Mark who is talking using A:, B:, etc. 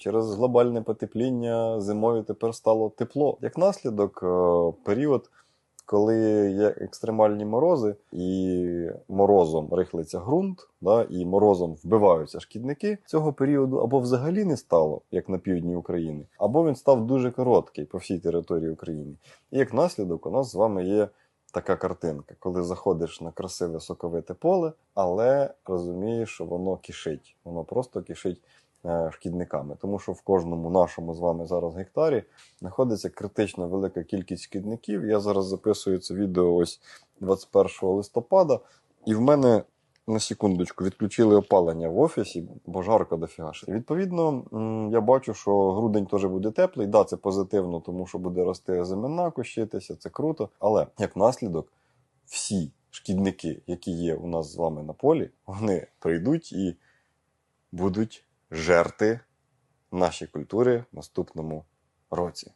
A: Через глобальне потепління зимою тепер стало тепло. Як наслідок, е, період, коли є екстремальні морози, і морозом рихлиться ґрунт, да, і морозом вбиваються шкідники, цього періоду або взагалі не стало, як на півдні України, або він став дуже короткий по всій території України. І як наслідок, у нас з вами є така картинка, коли заходиш на красиве соковите поле, але розумієш, що воно кишить, воно просто кишить шкідниками, тому що в кожному нашому з вами зараз гектарі знаходиться критично велика кількість шкідників. Я зараз записую це відео ось 21 листопада, і в мене на секундочку відключили опалення в офісі, бо жарко дофіга. ще. Відповідно, я бачу, що грудень теж буде теплий. Да, це позитивно, тому що буде рости земельна кущитися, це круто. Але як наслідок, всі шкідники, які є у нас з вами на полі, вони прийдуть і будуть жерти нашій культури в наступному році.